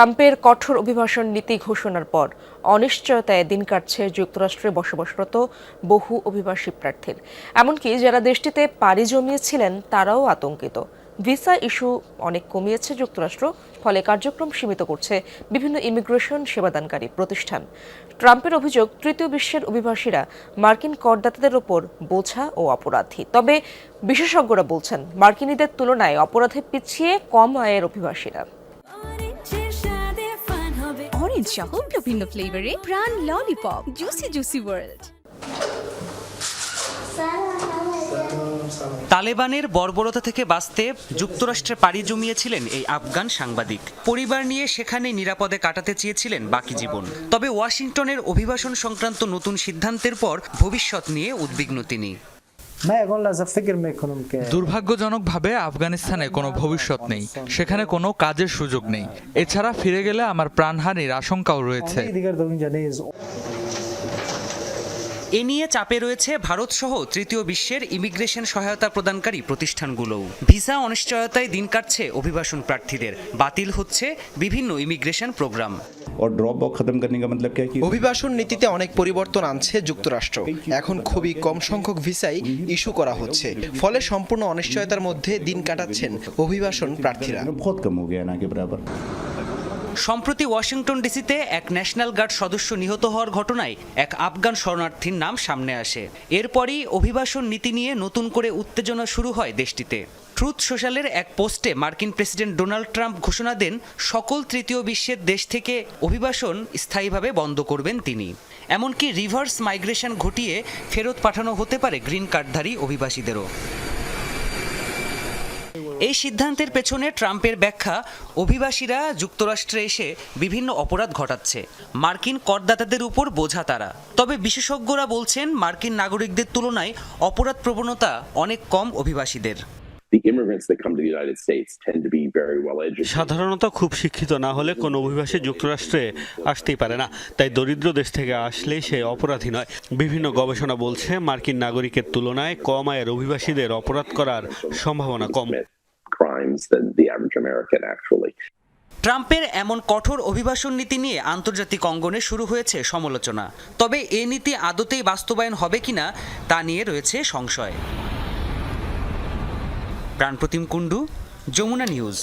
ট্রাম্পের কঠোর অভিবাসন নীতি ঘোষণার পর অনিশ্চয়তায় দিন কাটছে যুক্তরাষ্ট্রে বসবাসরত বহু অভিবাসী প্রার্থীর। এমনকি যারা দেশটিতে পাড়ি জমিয়েছিলেন, তারাও আতঙ্কিত। ভিসা ইস্যু অনেক কমিয়েছে যুক্তরাষ্ট্র, ফলে কার্যক্রম সীমিত করছে বিভিন্ন ইমিগ্রেশন সেবাদানকারী প্রতিষ্ঠান। ট্রাম্পের অভিযোগ, তৃতীয় বিশ্বের অভিবাসীরা মার্কিন করদাতাদের ওপর বোঝা ও অপরাধী। তবে বিশেষজ্ঞরা বলছেন, মার্কিনীদের তুলনায় অপরাধে পিছিয়ে কম আয়ের অভিবাসীরা। অরেঞ্জ সহ বিভিন্ন ফ্লেভারে প্রাণ ললিপপ জুসি জুসি ওয়ার্ল্ড তালেবানের বর্বরতা থেকে বাঁচতে যুক্তরাষ্ট্রে পাড়ি জমিয়েছিলেন এই আফগান সাংবাদিক। পরিবার নিয়ে সেখানে নিরাপদে কাটাতে চেয়েছিলেন বাকি জীবন। তবে ওয়াশিংটনের অভিবাসন সংক্রান্ত নতুন সিদ্ধান্তের পর ভবিষ্যৎ নিয়ে উদ্বিগ্ন তিনি। দুর্ভাগ্যজনকভাবে আফগানিস্তানে কোনো ভবিষ্যৎ নেই। সেখানে কোনো কাজের সুযোগ নেই। এছাড়া ফিরে গেলে আমার প্রাণহানির আশঙ্কাও রয়েছে। এ নিয়ে চাপে রয়েছে ভারত সহ তৃতীয় বিশ্বের ইমিগ্রেশন সহায়তা প্রদানকারী প্রতিষ্ঠানগুলোও। ভিসা অনিশ্চয়তায় দিন কাটছে অভিবাসন প্রার্থীদের। বাতিল হচ্ছে বিভিন্ন ইমিগ্রেশন প্রোগ্রাম। অভিবাসন নীতিতে অনেক পরিবর্তন আনছে যুক্তরাষ্ট্র। এখন খুবই কম সংখ্যক ভিসাই ইস্যু করা হচ্ছে। ফলে সম্পূর্ণ অনিশ্চয়তার মধ্যে দিন কাটাচ্ছেন অভিবাসন প্রার্থীরা। সম্প্রতি ওয়াশিংটন ডিসিতে এক ন্যাশনাল গার্ড সদস্য নিহত হওয়ার ঘটনায় এক আফগান শরণার্থীর নাম সামনে আসে। এরপরই অভিবাসন নীতি নিয়ে নতুন করে উত্তেজনা শুরু হয় দেশটিতে। ট্রুথ সোশ্যালের এক পোস্টে মার্কিন প্রেসিডেন্ট ডোনাল্ড ট্রাম্প ঘোষণা দেন, সকল তৃতীয় বিশ্বের দেশ থেকে অভিবাসন স্থায়ীভাবে বন্ধ করবেন তিনি। এমনকি রিভার্স মাইগ্রেশন ঘটিয়ে ফেরত পাঠানো হতে পারে গ্রিন কার্ডধারী অভিবাসীদেরও। এই সিদ্ধান্তের পেছনে ট্রাম্পের ব্যাখ্যা অভিবাসীরা যুক্তরাষ্ট্রে এসে বিভিন্ন অপরাধ ঘটাচ্ছে। মার্কিন করদাতাদের উপর বোঝা তারা। তবে বিশেষজ্ঞরা বলছেন মার্কিন নাগরিকদের তুলনায় অপরাধ প্রবণতা অনেক কম অভিবাসীদের. সাধারণত খুব শিক্ষিত না হলে কোনো অভিবাসী যুক্তরাষ্ট্রে আসতেই পারে না। তাই দরিদ্র দেশ থেকে আসলে সে অপরাধী নয়। বিভিন্ন গবেষণা বলছে মার্কিন নাগরিকের তুলনায় কম আয়ের অভিবাসীদের অপরাধ করার সম্ভাবনা কম। Crimes than the average American, actually. ট্রাম্পের এমন কঠোর অভিবাসন নীতি নিয়ে আন্তর্জাতিক অঙ্গনে শুরু হয়েছে সমালোচনা। তবে এ নীতি আদতেই বাস্তবায়ন হবে কিনা তা নিয়ে রয়েছে সংশয়। প্রাণপ্রতিম কুণ্ডু, যমুনা নিউজ।